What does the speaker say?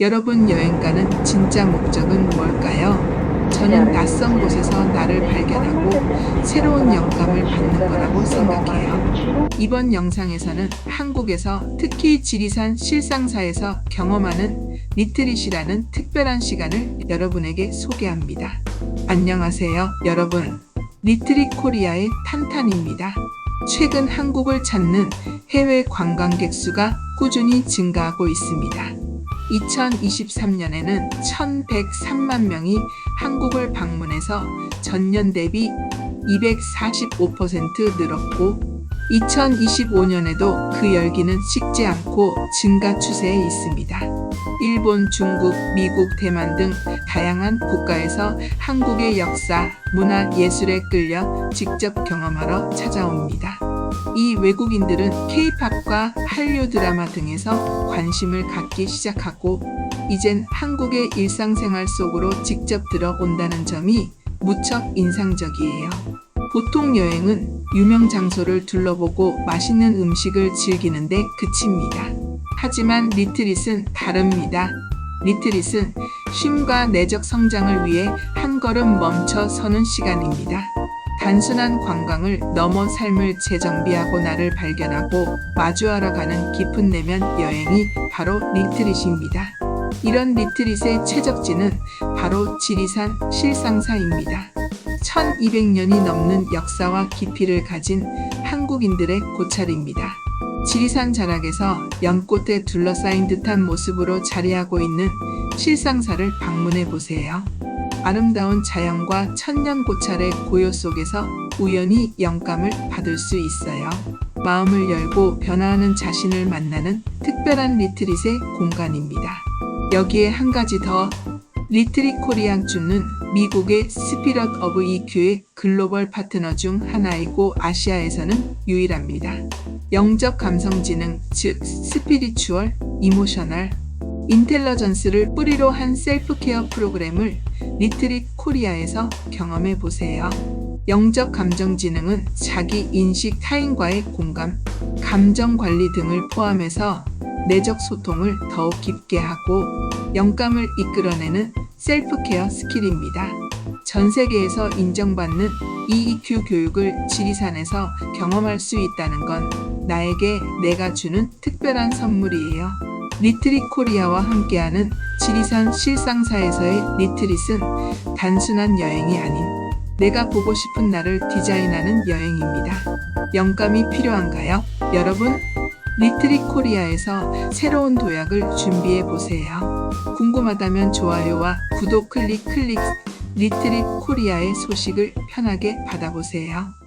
여러분 여행 가는 진짜 목적은 뭘까요? 저는 낯선 곳에서 나를 발견하고 새로운 영감을 받는 거라고 생각해요. 이번 영상에서는 한국에서 특히 지리산 실상사에서 경험하는 리트릿이라는 특별한 시간을 여러분에게 소개합니다. 안녕하세요, 여러분. 리트릿 코리아의 탄탄입니다. 최근 한국을 찾는 해외 관광객 수가 꾸준히 증가하고 있습니다. 2023년에는 1,103만 명이 한국을 방문해서 전년 대비 245% 늘었고 2025년에도 그 열기는 식지 않고 증가 추세에 있습니다. 일본, 중국, 미국, 대만 등 다양한 국가에서 한국의 역사, 문화, 예술에 끌려 직접 경험하러 찾아옵니다. 이 외국인들은 K-팝과 한류 드라마 등에서 관심을 갖기 시작하고 이젠 한국의 일상생활 속으로 직접 들어온다는 점이 무척 인상적이에요. 보통 여행은 유명 장소를 둘러보고 맛있는 음식을 즐기는데 그칩니다. 하지만 리트릿은 다릅니다. 리트릿은 쉼과 내적 성장을 위해 한 걸음 멈춰 서는 시간입니다. 단순한 관광을 넘어 삶을 재정비하고 나를 발견하고 마주하러 가는 깊은 내면 여행이 바로 리트릿입니다. 이런 리트릿의 최적지는 바로 지리산 실상사입니다. 1200년이 넘는 역사와 깊이를 가진 한국인들의 고찰입니다. 지리산 자락에서 연꽃에 둘러싸인 듯한 모습으로 자리하고 있는 실상사를 방문해 보세요. 아름다운 자연과 천년 고찰의 고요 속에서 우연히 영감을 받을 수 있어요. 마음을 열고 변화하는 자신을 만나는 특별한 리트릿의 공간입니다. 여기에 한 가지 더 리트릿 코리안 주는 미국의 스피럿 오브 EQ의 글로벌 파트너 중 하나이고 아시아에서는 유일합니다. 영적 감성 지능, 즉 스피리추얼, 이모셔널, 인텔러전스를 뿌리로 한 셀프 케어 프로그램을 리트릿 코리아에서 경험해 보세요. 영적 감정 지능은 자기 인식 타인과의 공감, 감정 관리 등을 포함해서 내적 소통을 더욱 깊게 하고 영감을 이끌어내는 셀프 케어 스킬입니다. 전 세계에서 인정받는 EEQ 교육을 지리산에서 경험할 수 있다는 건 나에게 내가 주는 특별한 선물이에요. 리트릿 코리아와 함께하는 지리산 실상사에서의 리트릿은 단순한 여행이 아닌 내가 보고 싶은 나를 디자인하는 여행입니다. 영감이 필요한가요? 여러분, 리트릿 코리아에서 새로운 도약을 준비해 보세요. 궁금하다면 좋아요와 구독 클릭 클릭 리트릿 코리아의 소식을 편하게 받아보세요.